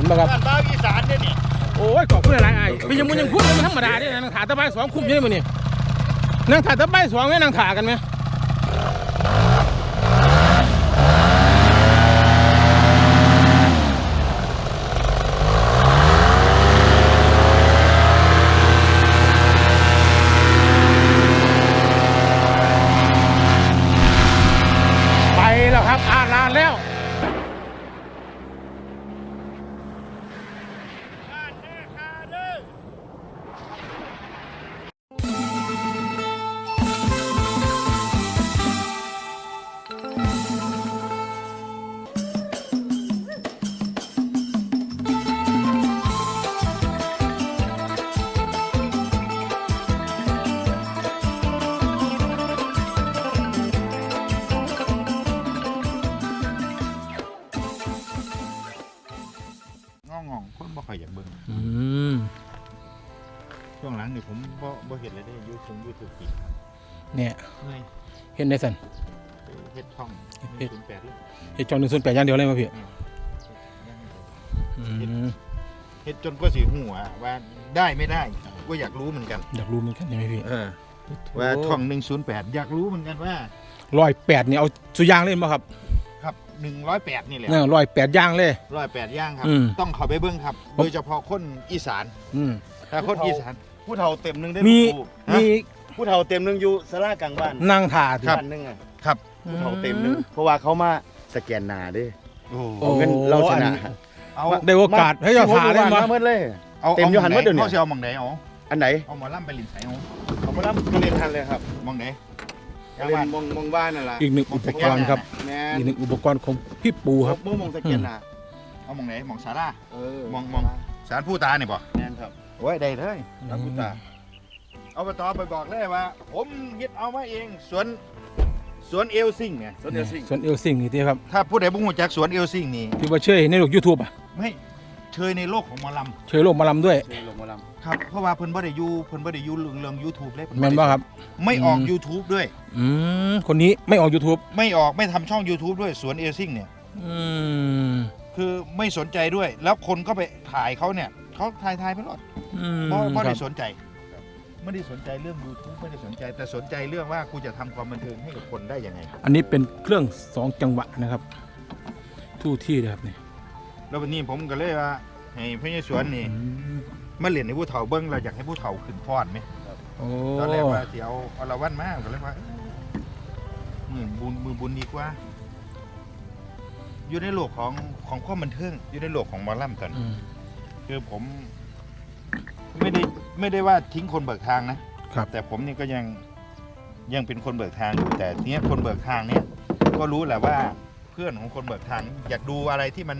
ห็นปะครับบ้านบ้าวอีสานเนี่ยนี่โอ้ยขอบคุณหลายๆไอ้พี่ยังมึงยังพูดมันธรรมดาเนี่ยนางถาตะไบสองคุ้มอยังไงมันนี่นางถาตะไบสองไหมนางถากันไหม นี่ผมบ่บ่เห็นเลยได้ยูทูบยูทูบกินเนี่ยเมื่อยเห็นได้สันเฮ็ดช่องเฮ็ด108เลยเห็ดจองหนึ่งส่วนแปดอย่างเดียวเลยมาพี่อืมอืมเฮ็ดจนกว่าสิหูอะว่าได้ไม่ได้ก็อยากรู้เหมือนกัน อยากรู้เหมือนกันใช่ไหมพี่เออว่าช่อง108อยากรู้เหมือนกันว่าร้อยแปดเนี่ยเอาสุยางเล่นมาครับ ครับ108นี่แหละเนี่ยร้อยแปดย่างเลย108ย่างครับอืมต้องเข้าไปเบิ่งครับผมโดยเฉพาะคนอีสานอืมถ้าคนอีสาน ผู้เฒ่าเต็มหนึงได้มีลูกปู่ฮะมีผู้เฒ่าเต็มหนึงอยู่สลากลางบ้านนางถาดครับบ้านหนึงอะครับ ผู้เฒ่าเต็มหนึงเพราะว่าเขามาสแกนหนาเด้โอ้โอ้ เอาเงินเราชนะเอาได้โอกาสให้เจ้าถาได้มามาเมื่อเลย เอาเต็มอยู่หันหมดเดี๋ยวนี้ เขาสิเอาหมองไหนเอาอันไหนเอาหมอล่ำไปลินไสเอาเอามารับมาเรียนทันเลยครับหมองไหนมาเรียนมองมองบ้านนั่นล่ะอีกหนึ่งอุปกรณ์ครับ แม่นอีกหนึ่งอุปกรณ์ของพี่ปูครับ เมื่อมองสแกนหนาเอาหมองไหนหมองสารา เออมองมอง สารผู้ตาเนี่ยบ่แม่นครับ โอ้ยได้เลยอืมสารผู้ตาเอาไปต่อไปบอกเลยว่า ผมเฮ็ดเอามาเองสวนสวนเอลซิงเนี่ยสวนเดียวสิงส่วนเอลซิงนี่ที่ครับ ถ้าผู้ใดบ่ฮู้จักสวนเอลซิงนี่ที่ว่าเชื่อในโลกยูทูบอะไม่เชยในโลกของหมอลเชื่อโลกมาลำด้วยเชิญลงมาลำครับเพราะว่าเพิ่นบ่ได้อยู่เพิ่นบ่ได้อยู่เรื่องเรื่อง YouTube เลยเพิ่แม่นป่ะครับ ไม่ออกอืม YouTube ด้วยอืมคนนี้ไม่ออก YouTube ไม่ออกไม่ทำช่อง YouTube ด้วยสวนเอลซิงเนี่ยอืมคือไม่สนใจด้วยแล้วคนก็ไปถ่ายเขาเนี่ย เขาถ่ายถ่ายไปหมดอืมเพราะเพราะครัได้บสนใจไม่ได้สนใจเรื่อง YouTube ไม่ได้สนใจ แต่สนใจเรื่องว่ากูจะทำความบันเทิงให้กับคนได้ยังไง อันนี้เป็นเครื่องสองจังหวะนะครับทู่ที่เลยครับนี่แล้ววันนี้ผมก็เลยว่าให้พระเยสวนนี่อืมมาเรียนให้ผู้เฒ่าเบิ้งเราอยากให้ผู้เฒ่าขึ้นฟ้อนไหมโอ้ตอนแรกว่าสิเอาเอาละวันมาก็เลยว่าเอ้ยมือบุญมือบุญดีกว่า อยู่ในโลกของของความบันเทิงอยู่ในโลกของหมอลำตอนอืม คือผมไม่ได้ไม่ได้ว่าทิ้งคนเบิกทางนะครับ แต่ผมนี่ก็ยังยังเป็นคนเบิกทางอยู่แต่เนี้ยคนเบิกทางเนี่ยก็รู้แหละว่าเพื่อนของคนเบิกทางอยากดูอะไรที่มัน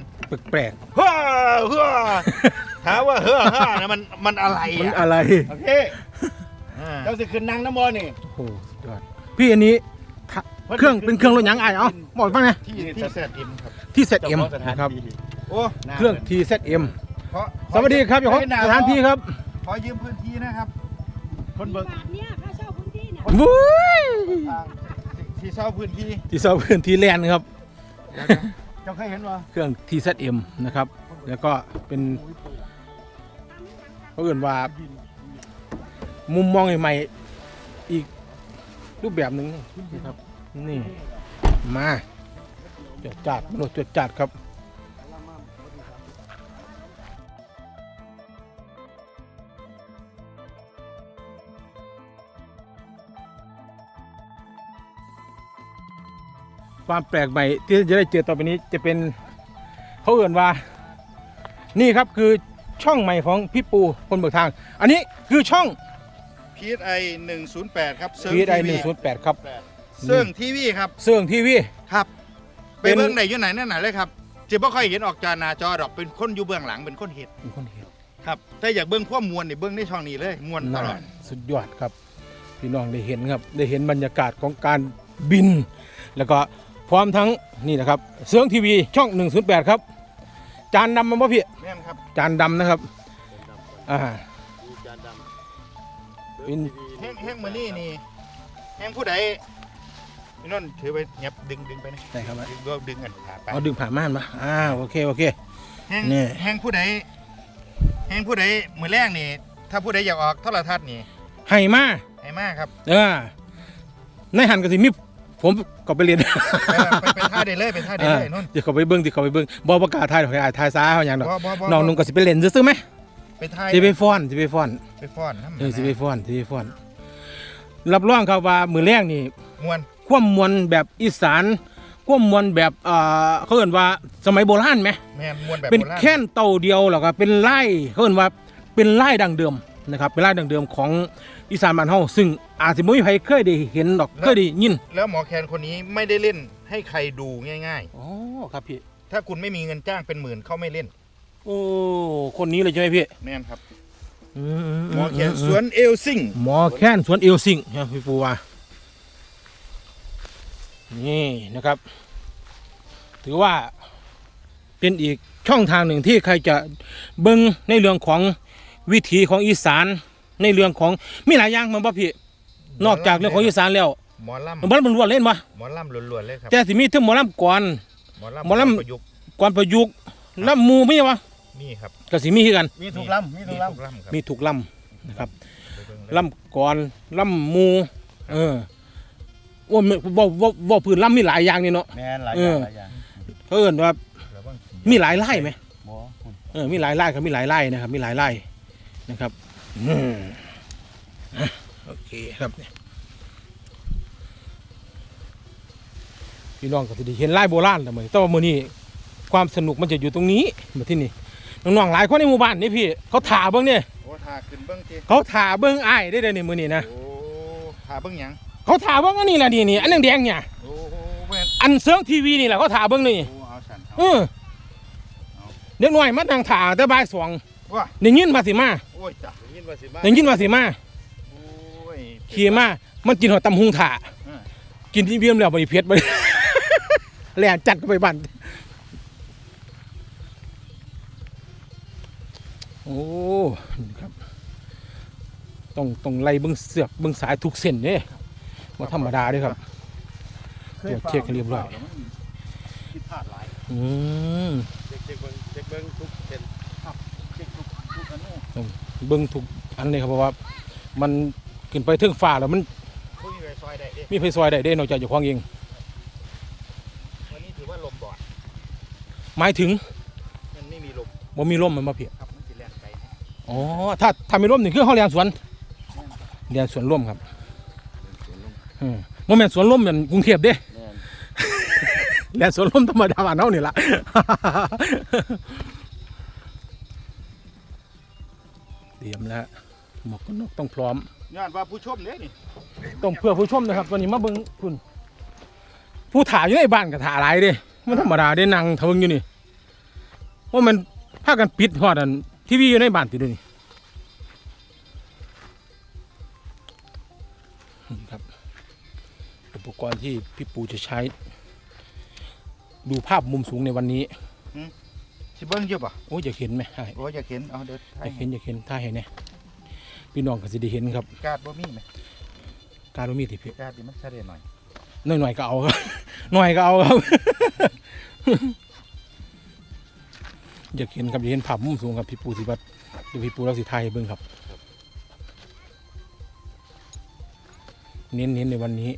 แปลกเฮ้อเฮ้อถามว่าเฮ้อเฮ้อนะมันมันอะไรๆมันอะอะไรำโอเคอ่าเจ้าสิขึ้นนางน้ำมอนี่โอ้โหสุดยอดพี่อันนี้ทะเครื่องเป็นเครื่องรถยังไงเอ้าบอกบ้างนะที่ที่เซตอินครับที่เซตเจ้าเอ็มของสถานครับที่โอ้หน้าเครื่องพิ่ นทีเซตเอ็มขอสวัสดีครับเจ้าของสถานที่ครับขอยืมพื้นที่นะครับ คนเบิกบาทเนี่ยค่าเช่าพื้นที่เนี่ยวุ้ยอ่าที่ที่เช่าพื้นที่ที่เซาพื้นที่แลนด์ครับ เดี๋ยวนะเจ้าเคยเห็นว่าเครื่อง TZM นะครับ แล้วก็เป็นเขาเอื่นว่ามุมมองใหม่ๆอีกรูปแบบหนึ่งนะครับ นี่ มาจดจัดมาโหลดจดจัดครับ ความแปลกใหม่ที่จะได้เจอต่อไปนี้จะเป็นเขาเอื่นว่า นี่ครับคือช่องใหม่ของพี่ปูคนเบิกทาง อันนี้คือช่องพีทไอหนึ่งศูนย์แปดครับเซิร์พีไอทีหนึ่วีงศูนย์แปดครับเซิร์งทีวีครับ เสื่องทีวี ครับ ไปเป็น เบื้องไหนอยู่ไหนนั่นไหนเลยครับจะไม่ค่อยเห็นออกจอหนาจอดอกเป็นคนอยู่เบื้องหลังเป็นคนเห็ดมีคนเห็นครับถ้าอยากเบื้องความมวลนี่เบื้องในช่องนี้เลยมวลตลอด สุดยอดครับ พี่น้องได้เห็นครับ ได้เห็นบรรยากาศของการบิน แล้วก็ พร้อมทั้งนี่นะครับเสื่องทีวีช่อง 108 ครับ จานดำมาบ่พี่แม่นครับจานดำนะครับอ่ามีจานดำเป็นแห้งแห้งมือนี่นี่แห้งผู้ใดพี่นนท์ถือไปเงียบดึงดึงไปนะไหนครับดึงก็ดึงกันขาไปเอาดึงผ่าม่านมาอ่าโอเคโอเคแห้งนี่แห้งผู้ใดแห้งผู้ใดมือแรกนี่ ถ้าผู้ใดอยากออกโทรทัศน์นี่ให้มาให้มากครับ เออในหันก็สิมี ผมก็ไปเรียนเออไปไปท่าได้เลยไปท่าได้เลยนุ่น เดี๋ยวเขาไปเบิ้งเดี๋ยวเขาไปเบิ้งบ่ประกาศทายดอกให้อายทายซ้าเขาอย่างดอกบ่บ่บ่ น้องนุ่งก็สิไปเล่นซื้อๆไหมไปท่าสิไปฟ้อนสิไปฟ้อนไปฟ้อนน้ำเออสิไปฟ้อนสิไปฟ้อน รับรองครับว่ามือแรกนี่ มวนความมวลแบบอีสาน ความมวลแบบเอ่อเขาเอ่นว่าสมัยโบราณไหม แม่นมวนแบบเป็นโบราณแค่นเต่าเดียวแล้วก็เป็นไล่เขาเอ่นว่าเป็นไล่ดังเดิมนะครับเป็นไล่ดังเดิมของ อีสานบ้านเฮาซึ่งอาจสิบ่มีใครเคยได้เห็นดอกเคยได้ยินแล้วหมอแคนคนนี้ไม่ได้เล่นให้ใครดูง่ายอ๋อครับพี่ๆ ถ้าคุณไม่มีเงินจ้างเป็นหมื่นเขาไม่เล่นโอ้คนนี้เลยใช่ไหมพี่แม่นครับอืหมอแคนสวนเอลซิงหมอแค้นสวนเอลซิงนะพี่ปูว่านี่นะครับ ถือว่าเป็นอีกช่องทางหนึ่งที่ใครจะเบิ่งในเรื่องของวิถีของอีสาน ในเรื่องของมีหลายอย่างมันบ่พี่นอกจากเรื่องของอีสานแล้วหมอลำมันบ่มันล้วนเล่นบ่หมอลำล้วนๆเลยครับแต่สิมีทั้งหมอลำก่อนหมอลำหมอลำประยุกต์ก่อนประยุกต์ลำหมูมีวะนี่ครับก็สิมีคือกันมีทุกลำมีทุกลทุกลำครับมีถูกลำนะครับไปเบิ่งเลยลำก่อนลำหมูเออว่ามันว่าว่าว่าพื้นลำมีหลายอย่างนี่เนาะำแม่นหลายเออย่างอหลายอย่างเขาเอิ้นว่าระวังมีหลายไล่ไหมบ่คุณเออมีหลายไล่ครับมีหลายไล่นะครับมีหลายไล่นะครับ อืมอะโอเคครับพี่น้องก็จะได้เห็นไล่โบราณแต่เหมือนแต่ว่ามื้อนี้ความสนุกมันจะอยู่ตรงนี้มาที่นี่น้องๆหลายคนในหมู่บ้านนี่พี่ เขาถ่าเบิ้งเนี่ยโอ้ทาขึ้นเบิ้งทีเขาถ่าเบิ้งอ้ายได้เลยนี่มื้อนี้นะโอ้ทาเบิ้งหยังเขาถ่าเบิ้งอันนี้แหละนี่นี่อันแดงๆเนี่ยโอ้โหแม่นอันเสืองทีวีนี่แหละเขาถ่าเบิ้งนี่โอ้เอาสันเออเด็กน้อยมันนั่งถ่าแต่บ่ายสองว้าได้ยินมาสิมาโอ้ยจ้ะ ยินว่าสิมาได้ยินมาสิมาโอ้ยขี่มามันกินหัวตำหุงถ่าเออกินที่เบี้ยมแล้วบ่ได้เผ็ดบ่ได้แล่นจัดเข้าไปบ้านโอ้นี่ครับ ต้องต้องไล่เบิ่งเสือกเบิ่งสายทุกเส้นเด้บ่ธรรมดาเด้ครับตรวจเช็คให้เรียบร้อยผิดพลาดหลายอืมเช็คเช็คเบิ่งเช็คเบิ่งทุกเส้นครับเช็คทุกทุกอนุ เบิ่งทุกอันเลยครับเพราะว่ามันขึ้นไปถึงฟ้าแล้วมันคุยไปซอยได้เด้มีไฟซอยได้เด้นอกจากเจ้าของเองวันนี้ถือว่าลมบอดหมายถึงมันไม่มีลมบ่มีลมมันมาเพียครับมันสิแล่นไกลนะอ๋อถ้าถ้ามีลมนี่คือเฮาเรียนสวนเรียนสวนร่มครับอืมบ่แม่นสวนร่มเหมือนกรุงเทพเด้แม่นเรียนสวนร่มธรรมดาบ้านเฮานี่ล่ะ เตรียมแล้วหมวกกันน็อกต้องพร้อมย้อนว่าผู้ชมเนี่ยนี่ต้องเพื่อผู้ชมนะครับ วันนี้มาเบิ่งคุณผู้ถ่ายอยู่ในบ้านก็ถ่ายหลายเด้มันธรรมดาเด้นั่งทะเบิงอยู่นี่ว่ามันพากันปิดฮอดอันทีวีอยู่ในบ้านติดด้วยนี่นี่ครับอุปกรณ์ที่พี่ปูจะใช้ ดูภาพมุมสูงในวันนี้ สิเบิ้งเยอะป่ะโอ้ยอยากเห็นไหมใช่โอ้ยอยากเห็นเอาเดี๋ยวอถ่ายยากเห็นอยากเห็นถ่ายให้เนี่ยพี่น้องก็สิได้เห็นครับ กาดบ่มีไหมการว่ามีที่พี่กาดดิมันซะได้หน่อยหน่อยหน่อยๆก็เอาครับ หน่อยก็เอาครับ อยากเห็นครับอยากเห็นภาพมุมสูงครับพี่ปูสิบัตเดี๋ยวพี่ปูเราสิไทยเบิ่งครับ เน้นเน้นๆในวันนี้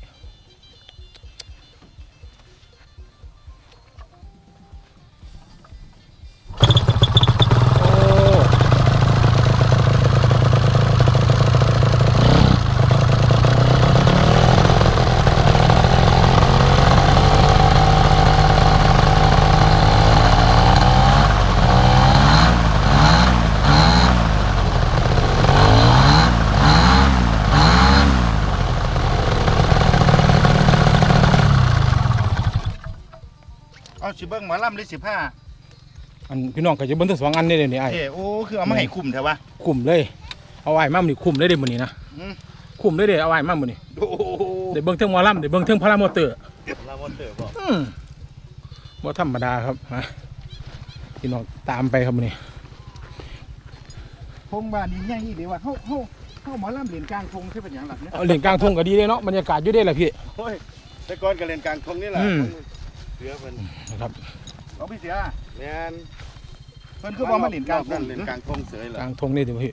เอาสิเบิ้งหมอลำหรือสิผ้าอันพี่น้องก็จะเบิ่งทั้งสองอันนี่เลยนี่ไอ้เอ้โอ้คือเอามาให้คุมเถอะวะ คุมเลยเอาไอ้มามื้อนี้คุมเลยเด้มื้อนี้นะอืม คุมเลยเด้เอาไอ้มามื้อนี้โอ้โหได้เบิ่งเทิงหมอลำได้เบิ่งเทิงพารามอเตอร์ ลามอนเตอร์บ่อืมบ่ธรรมดาครับมาพี่น้องตามไปครับมื้อนี้พงบ้านนี่ใหญ่อีดีว่าเฮาเฮาเฮาหมอลำเหรียญกลางทงใช่เป็นหยังหลักเนี่ยเอาเล่นกลางทุ่งก็ดีเลยเนาะบรรยากาศอยู่เด้แหละพี่ โอ้ยแต่ก่อนก็เล่นกลางทงนี่แหละอืมเสือเพิ่นนะครับเอาพี่เสียแม่นเพิ่นคือบ่มาเล่นกลางนั่นเล่นกลางทงเสยเหรกอลางทงนี่ดิพี่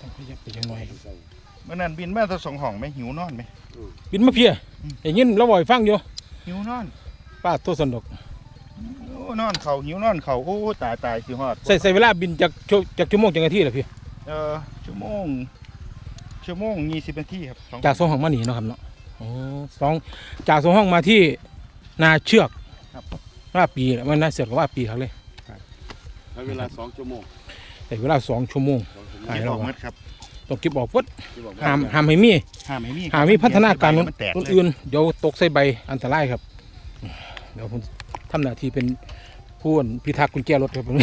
ต้องขยับไปยังหน่อยเมื่อนั้นบินมาทั้งสองห้องไหมหิวนอนไหมบินมาเพียอย่างนี้เราบ่อยฟังอยู่หิวนอนป้าตัวสนุกโอ้นอนเขาหิวนอนเขาโอ้ตายตายสิฮอดใส่ใส่เวลาบินจากชั่วจากชั่วโมงจากนาทีเหรอพี่ เออชั่วโมงชั่วโมงยี่สิบนาทีครับสองจากสองห้องมาหนีเนาะครับเนาะโอ้สองจากสองห้องมาที่นาเชือกครับ ว่าปีมันน่าเสือกว่าปีครับเลยแล้วเวลาสองชั่วโมงแต่เวลาสองชั่วโมงสองชั่วโมงหายเก็บแล้อวอกหมดครับต้องเก็บออกวัดที่บอกห้ามว่าห้ามให้มีห้ามไม่มีห้ามมีพัฒนาการมัมันนแตกเลยอื่นๆเดี๋ยวตกใส่ใบอันตรายครับ เดี๋ยวผมทำหน้าที่เป็นผู้พิทักษ์กุญแจรถครับผมผู้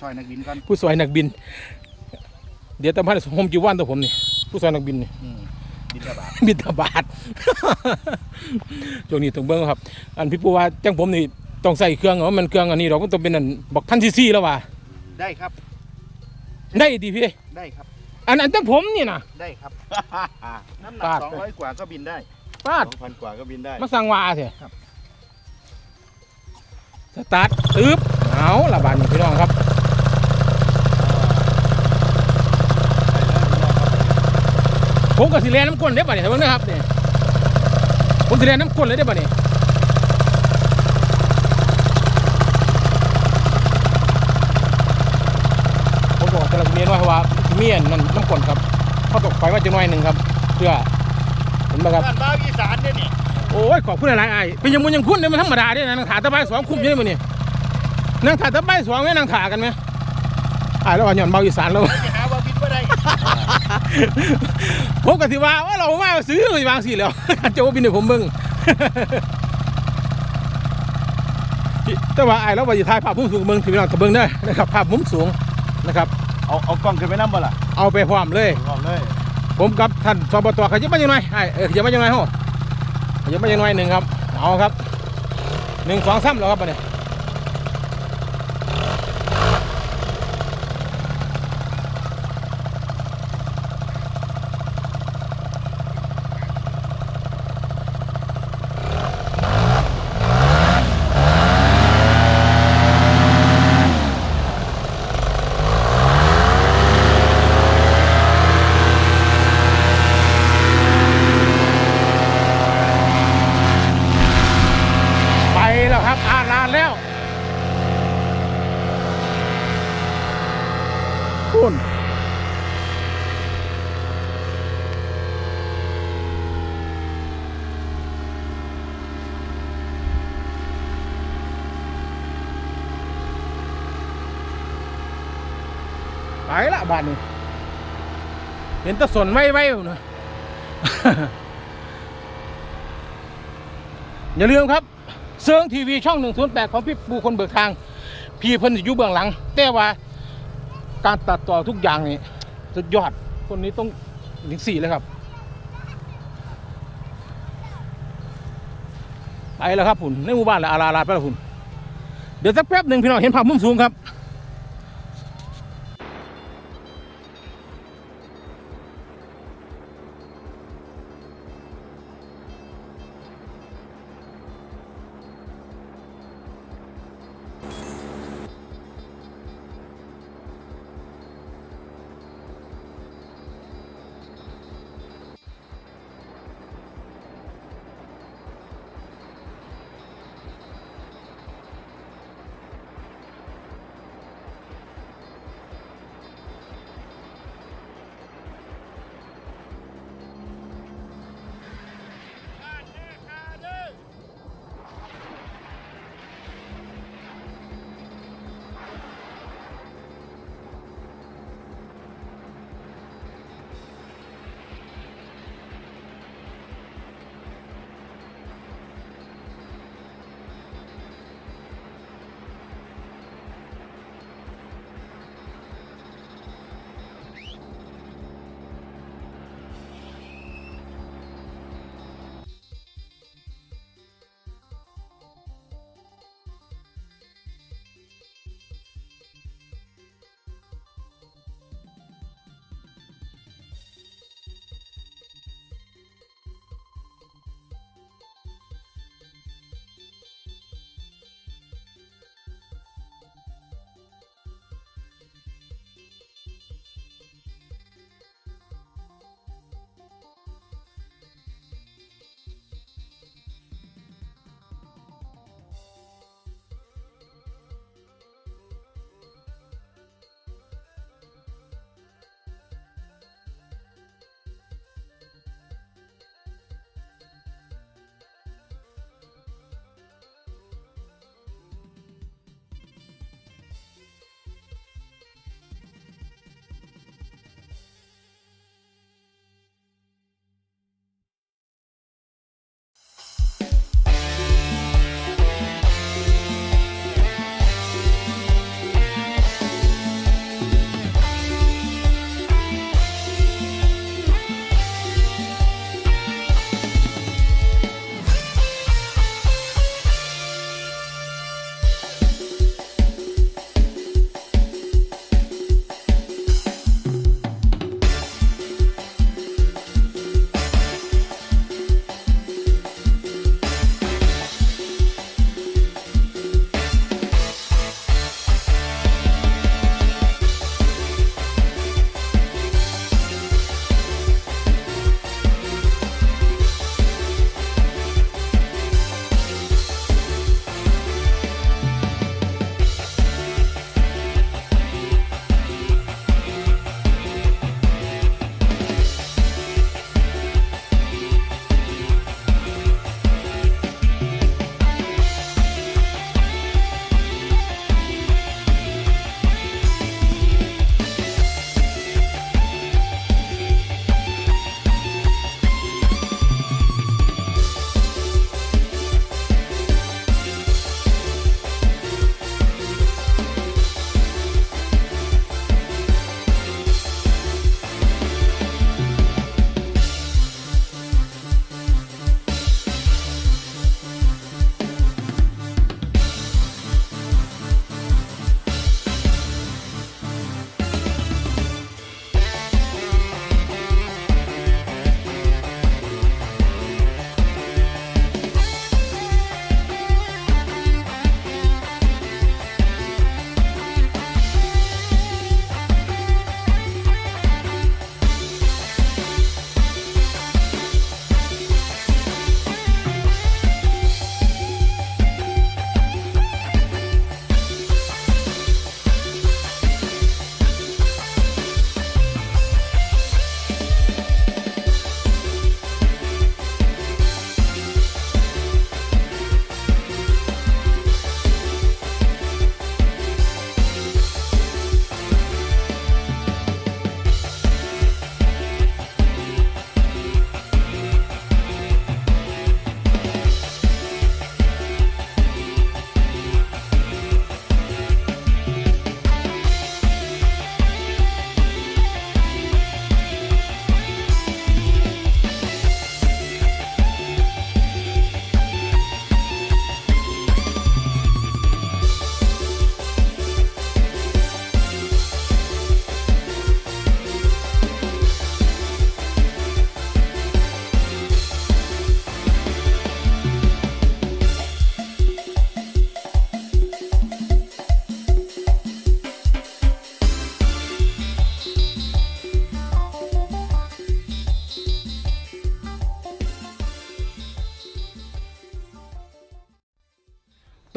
ซอยนักบินก่อนผู้สวยนักบิน เดี๋ยวตำพันผมจีว่านตัวผมนี่ผู้สวยนักบินนี่อืมบินระบาดบินทบาทช่วงนี้ต้องเบิ้งครับ อันพี่ปูว่าจังผมนี่ต้องใส่เครื่องเหรอมันเครื่องอันนี้เราก็ต้องเป็นอันบอกท่านซีซีแล้วว่าได้ครับ ได้ดีพี่ได้ครับ อันอันจังผมนี่นะได้ครับ น้ำหนักปาดสองร้อยกว่าก็บินได้ป้าดสองพันกว่าก็บินได้ มาสั่งว่าเถอะครับสตาร์ทตึ๊บเอาละบาดนี่พี่น้องครับ ผมกับสิแลน้ำก้นได้ป่ะเนี่ยเห็นไหมนะครับเนี่ยผมสิแลน้ำก้นเลยได้ป่ะเนี่ยผมบอกแต่ละเมียน้อยว่าเมียนนั่นน้ำก้นครับเขาตกไฟมาจะน้อยหนึ่งครับเพื่อเห็นไหมครับบ้านบ้าวอีสานเนี่ยนี่โอ้ยขอบคุณหลายๆไอ้เป็นยังมุนยังคุณเนี่ยมันธรรมดาเนี่ยนะนางถาตะไบสองคุ้มอยังไงมันนี่นางถาตะไบสองเนี่ยนางถากันไหมไอ้แล้วว่าหย่อนเบาอีสานแล้วจะหาว่าบินไม่ได้ ผมก็สิว่าว่าเรามาซื้อวางสิแล้วเจ้าว่าบินให้ผมเบิ่งแต่ว่าไอ้แล้วว่าจะถ่ายภาพมุมสูงเบิ่งถึงเรากับเบิ่งได้อนะครับภาพมุมสูงนะครับ เอาเอากล้องขึ้นไปน้ำบ่ล่ะเอาไปพร้อมเลยพร้อมเลยผมกับท่านสบตขยับมายังไงไอ้เออขยับมายังไงฮะขยับมายังไงหนึ่งครับ เอาครับหนึ่งสองสามแล้วครับบัดนี้ไป แล้วครับอาลานแล้วคุณไปละบ้านนี้ เห็นตะสนไว้ไว้นะอย่าลืมครับ ซิงทีวีช่อง 108 ของพี่ปูคนเบิกทาง พี่เพิ่นอยู่เบื้องหลัง แต่ว่าการตัดต่อทุกอย่างนี่สุดยอดคนนี้ต้องถึงสี่เลยครับ ไปแล้วครับผุนในหมู่บ้านละอาลาลาไปแล้วผุนเดี๋ยวสักแป๊บหนึ่งพี่น้องเห็นภาพมุมสูงครับ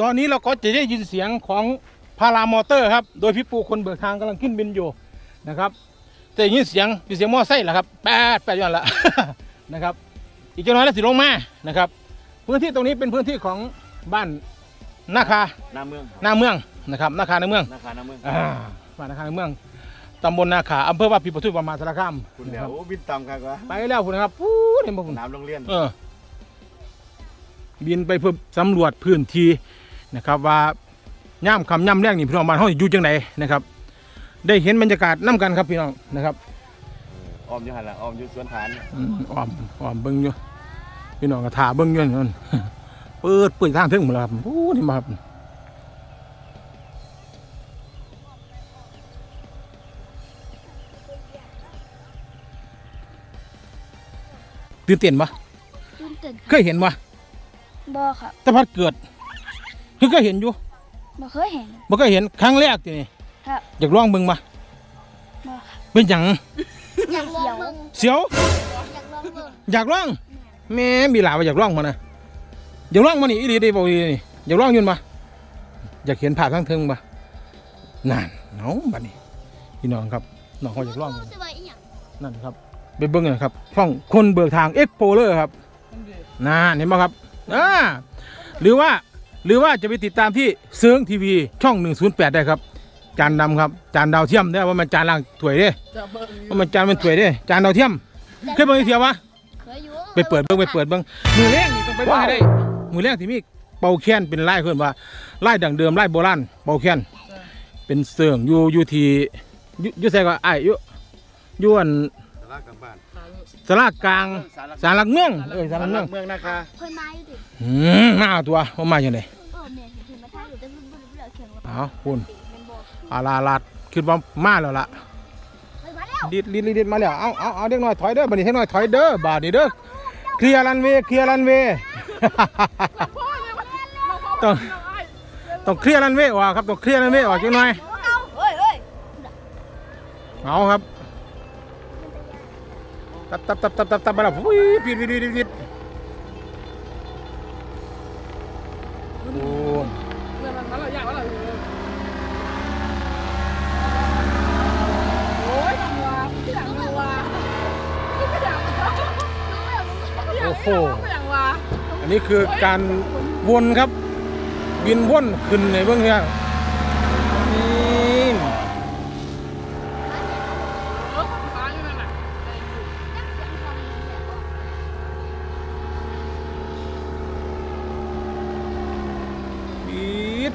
ตอนนี้เราก็จะได้ยินเสียงของพารามอเตอร์ครับ โดยพี่ปูคนเบิกทางกำลังขึ้นบินอยู่นะครับจะได้ยินเสียงเป็นเสียงมอไซค์แหละครับแปดแปดย้อนละนะครับอีกจังน้อยแล้วสิลงมานะครับ พื้นที่ตรงนี้เป็นพื้นที่ของบ้านนาคาหน้าเมืองครับหน้าเมืองนะครับนาคาในเมืองนาคาหน้าเมืองอ่าบ้านนาคาในเมืองตำบลนาขาอำเภอว่าปีปทุมประมาณสารคามคุณนะเดี๋คยวรับโอ้บินต่ำครับวะไปแล้วคุณนะครับพูดเห็นบ่คุณน้ำโรงเรียนเออบินไปเพื่อสำรวจพื้นที่ นะครับว่าย่ำคำย่ำแรกนี่พี่น้องบ้านเขาอยู่จังไหนนะครับ ได้เห็นบรรยากาศน้กันครับพี่น้องนะครับออมอยู่หันละออมอยู่สวนฐานอืมอ้อมอ้อมเบิ้งอยู่พี่น้องก็ถ่าเบิ้งอยู่นั่นเปิดเปิดทางถึงหมดแล้วครับโอ้นี่มาครับตื่นเต้นปะตื่นเต้นเคยเห็นปะบอครับแต่พัดเกิด คือเคยเห็นอยู่บ่เคยเห็น บ่เคยเห็นครั้งแรกทีนี่ครับ อยากลองเบิ่งมาบอครับเป็นหยังอยากลองเบิ่งเสียว อยากลองเบิ่งอยากลองแม่มีหลาว่าอยากลองมานะอยากลองมานี่อีหลีได้บ่อีหลีนี่อยากลองอยืนมาอยากเห็นภาพทั้งเทิงมานั่นเนาบัดนี้พี่น้องครับน้องเขาอยากลองอยู่สบายอีหยังนั่นครับไปเบิ่งกันครับช่องคนเบิกทางเอ็กโปเลอร์ครับนั่นเห็นไหมครับอ่าหรือว่า หรือว่าจะไปติดตามที่เซิงทีวีช่อง 108 ได้ครับ จานดำครับ จานดาวเทียมได้อว่ามันจานล่างถ้วยเด้ว่ามันจานเป็นถ้วยเด้จานดาวเทียมเคยเบิ่งอีกเทียววะเคยอยู่ไปเปิดเบิ่งไปเปิดเบิ่งมือแรกนี่ต้องไปเบิ่งให้ได้ มือแรกที่มีเป่าแค้นเป็นไล่เพิ่นว่าไล่ดังเดิมไล่โบราณเป่าแค้นเป็นเสื่องอยู่อยู่ที่อยู่อยู่ไสก็อ้ายอยู่อยู่อัน สารากลางบ้านสลากกลางสารหลักเมืองเอ้ยสารหลักเมืองเมืองนาคาเคยมาอยู่ดิอืมมาเอาตัวว่ามาจังได๋เออแม่เห็นถึงมาถ่ายอยู่แต่เพิ่นบ่ได้เขียนว่าเอาคุณแม่นบ่อาลาลาดคิดว่ามาแล้วล่ะเฮ้ยมาแล้วดิดลิดลิดลิดมาแล้วเอาเอาเอาเด็กน้อยถอยเด้อบัดนี้เด็กน้อยถอยเด้อบาดนี้เด้อเคลียร์รันเวย์เคลียร์รันเวย์ต้องต้องเคลียร์รันเวย์ออกครับต้องเคลียร์รันเวย์ออกจังหน่อยเอาเฮ้ยเฮ้ยเอาครับ ตับตับตับตับตับตับมาแล้วอุ้ยปิดปิดปิดปิดปิดโอ้ยโอ้โหอันนี้คือการวนครับ บินวนขึ้นในเบื้องเนี้ยนี่บิด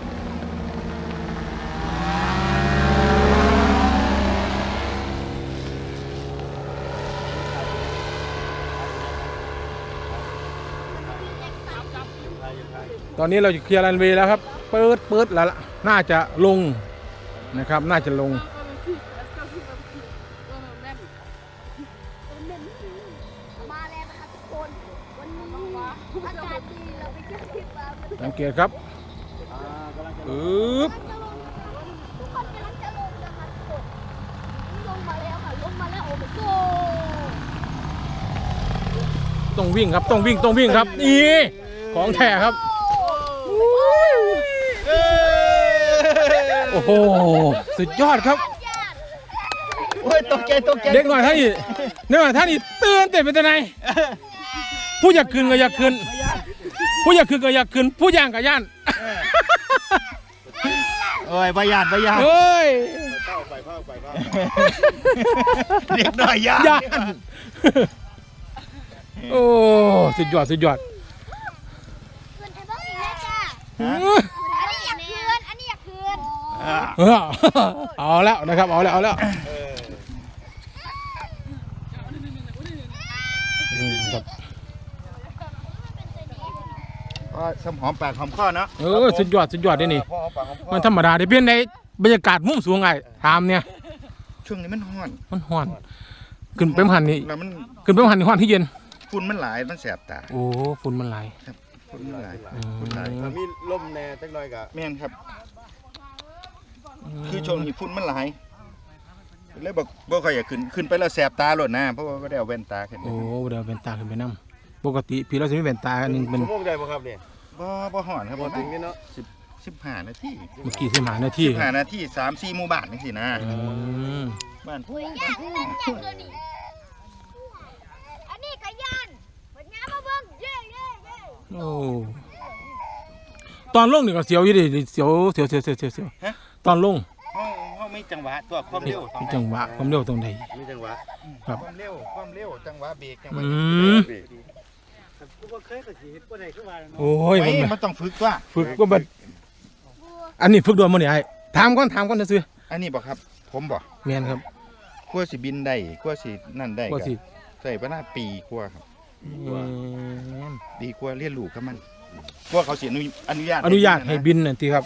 ตอนนี้เราจะเคลียร์รันเวย์แล้วครับ เปิดเปิดแล้วล่ะน่าจะลงนะครับ น่าจะลง มาแล้วนะคะทุกคน วันนี้อากาศดีเราไปเที่ยวที่ฟาร์มสังเกตครับปึ๊บทุกคนกำลังจะลงนะคะทุกคนลงมาแล้วค่ะลงมาแล้วโอ้โหต้องวิ่งครับ ต้องวิ่ง ต้องวิ่งครับ นี่ ของแท้ครับ โอ้โห สุดยอดครับ โอ้ยตกใจตกใจเด็กหน่อยท่านนี่เด็กหน่อยท่านนี่เตือนเต้นเป็นตัวไหนผู้อยากขึ้นก็อยากขึ้น ผู้อยากขึ้นก็อยากขึ้น ผู้ย่างก็ย่านโอ้ยประหยัดประหยัดเฮ้ยเข้าไปเข้าไปเข้าเด็กน้อยยาย่าน โอ้ สุดยอด สุดยอด คืนไอ้บ้างอีกแล้วจ้า อื้ออันนี้อยากคืน อันนี้อยากคืนอ่าเออเอาแล้วนะครับ เอาแล้วเอาแล้วเอออืมครับก็สมหอมปากหอมคอเนาะเออสุดยอดสุดยอดเด้นี่พ่อเอาปากของพ่อมันธรรมดาได้เพียงในบรรยากาศมุมสูงไงถามเนี่ย ช่วงนี้มันร้อนมันห้อน ขึ้นไปมหันนี่แล้วมันขึ้นไปมหันนี่ห้อนที่เย็น ฝุ่นมันหลายมันแสบตา โอ้ฝุ่นมันไหลาย ฝุ่นมันหลายอืมฝุ่นหลายถ้ามีลมแน่จักหน่อยกะแม่นครับ คือช่วงนี้ฝุ่นมันหลายเลยบอกบ่ค่อยอยากขึ้นขึ้นไปแล้วแสบตาโลดนะเพราะว่าบ่ได้เอาแว่นตาขึ้นไปโอ้เดี๋ยวเป็นตาขึ้นไปนํปกติพี่เราจะมีแว่นตาอันหนึงเป็นชั่วโมงได้บ่ครับเนี่ยบ่บ่ฮ้อนครับบ่บ่ถึถึงงนี่เนาะสิบห้านาทีเมื่อกี้สิมานาทีสิบห้านาทีสามสี่หมู่บ้านนี่สินะอืมบ้านเฮ้ โอ้ตอนลงนี่ก็เสียวอยู่ดิเสียวเสียวเสียวเสียวเสียวเสียวตอนลงห้องห้องไม่จังหวะตัวความเร็วต้องมีจังหวะความเร็วตรงใดมีจังหวะครับ ความเร็วความเร็วจังหวะเบรกจังหวะอืมกูบ่เคยก็สิเฮ็ดบ่ได้คือว่าเนาะโอ้ยไว้มันมันต้องฝึกว่าฝึกก็บัดอันนี้ฝึกโดนมื้อนี่ไอ้ถามก่อนถามก่อนซื่ออันนี้บอกครับ ผมบอกๆแม่นครับขั้วสิบินได้ขั้วสินั่นได้ว่าสิก็ใส่ประมาณปีกว่าครับ แม่นปีกว่าเรียนรู้กับมันพวกเขาเสียอนุญาตอนุญาตให้บินน่ะติครับ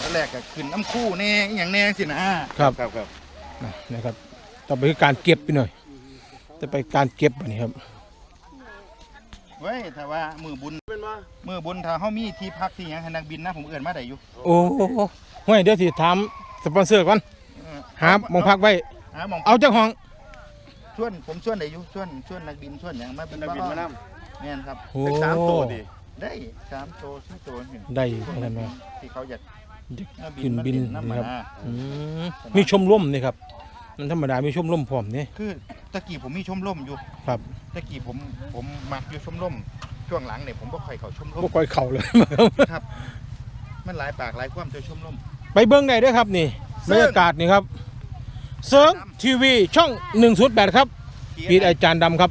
ตอนแรกก็ขึ้นน้ำคู่แน่อหย่างแน่สินะครับครับครับนะนะครับต่อไปคือการเก็บไปหน่อยจะไปการเก็บอันนี้ครับเว้ยถ้าว่ามือบุญเป็นบ่มือบุญถ้าเฮามีที่พักที่หยังให้นักบินนะผมเอื้อนมาได้อยู่ โอ้ห้วยเดี๋ยวสิถามสปอนเซอร์ก่อนเออหาหมองพักไว้หาหมองเอาเจ้าของ ชวนผมชวนได้อยู่ชวนชวนนักบินชวนหยังมาเป็นนักบินมานำแม่นครับโอ้สามตัวดิได้สามโตสี่โตเห็นได้พวกอะไรนักมาบินที่เขาอยากมาขึ้นบินมานี่เล่ครับน้ำมาอืมมีชมรมนี่ครับมันธรรมดามีชมรมพร้อมนี่คือตะกี้ผมมีชมรมอยู่ครับตะกี้ผมผมมักอยู่ชมรมช่วงหลังเนี่ยผมบ่ค่อยเข้าชมรมบ่ค่อยเข้าเลยมันหลายปากหลายความตัวชมรมไปเบิ้งได้เด้วยครับนี่บรรยากาศนี่ครับ เซิร์ฟทีวีช่อง 108 ครับพีดอาจารย์ดำครับ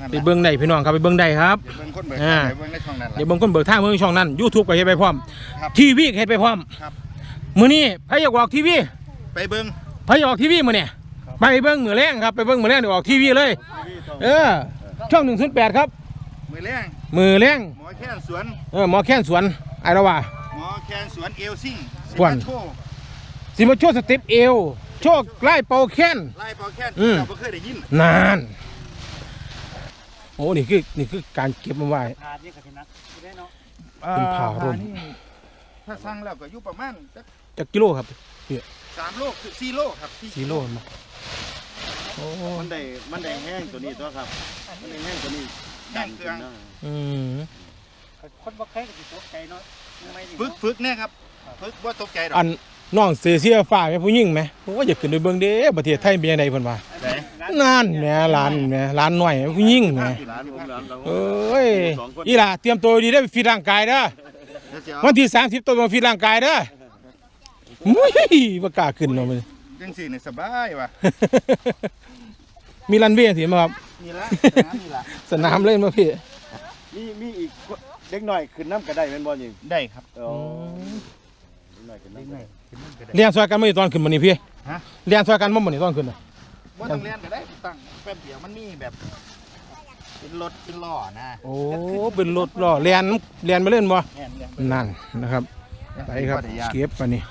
นั่นไปล่ะเบิ้งได้พี่น้องครับไปเบิ้งได้ครับเดี๋ยวเบิ่งคนเบิกอ่าเดี๋ยวเบิ่งในช่องนั้นล่ะ เดี๋ยวเบิ้งคนเบิกทางเบิ้งช่องนั้น YouTube ก็เฮ็ดไปพร้อมครับทีวีก็เฮ็ดไปพร้อมครับ มื้อนี้ไผอยากออกทีวีไปเบิ่งไผอยากออกทีวีมื้อนี้ไปเบิ้งมื้อแรงครับไปเบิ้งมื้อแรงเดี๋ยวออกทีวีเลย เออช่อง 108 ครับ มือแรงมือแรงหมอแค้นสวนเออหมอแค้นสวนไอ้ละว่าหมอแค้นสวนเอลซิ่งกวนสิมาโชว์สิมาโชว์สเต็ปเอว โชว์ไล่เป่าแค้นไล่เปอแค้นอืมเราบ่เคยได้ยินนานโอ้นี่คือนี่คือการเก็บมาไว้ขาดนี่ก็สินักบ่ได้เนาะเป็นผ่าร่มอ่นี่ถ้าสั่งแล้วก็อยู่ประมาณสักจักกิโลครับสามโลคือสี่โลครับสีโลมาโอ้มันได้มันได้แห้งตัวนี้ตัวครับ มันได้แห้งตัวนี้แห้งเครื่องอืมคนบ่เคยก็สิตกใจเนาะไม่นี่ฝึกฝึกแน่ครับฝึกว่าตกใจดอกอัน น้องเสียเสียฟ้าแม่ผู้หญิงไหมโอ้อยากขึ้นไปเบิ่งเด้ประเทศไทยเป็นยังไงเพิ่นว่าไหนนั่นแหม่หลานแหม่หลานน้อยผู้หญิงแหม่ร้านผมร้านเราเอ้ยสองคนอีหล่าเตรียมตัวดีได้อไปฟิตร่างกายเด้อเดี๋ยวสิเอาวันที่30ตัวมาฟิตร่างกายเด้อมุ้ยบ่กล้าขึ้นเนาะมัน จังสี่นี่สบายว่ะมีรันเวย์สิมาครับ นี่ละสนามนี่ละสนามเล่นมาพี่มีมีอีกเด็กน้อยขึ้นน้ำก็ได้แม่นบ่ยิงได้ครับอ๋อเด็กน้อยขึ้นน้ำก็ได้ เรียนซอยกันมื้อนี้ตอนขึ้นมื้อนี้พี่ฮะเรียนซอยกันบ่มื้อนี้ตอนขึ้นน่ะว่าต้องเรียนก็ได้ตั้งแป๊บเดียวมันมีแบบ เป็นรถเป็นล้อนะโอ้เป็นรถล้อเรียนเรียนมาเล่นบ่แน่นเนี่ยนั่นนะครับไปครับเก็บอันนี้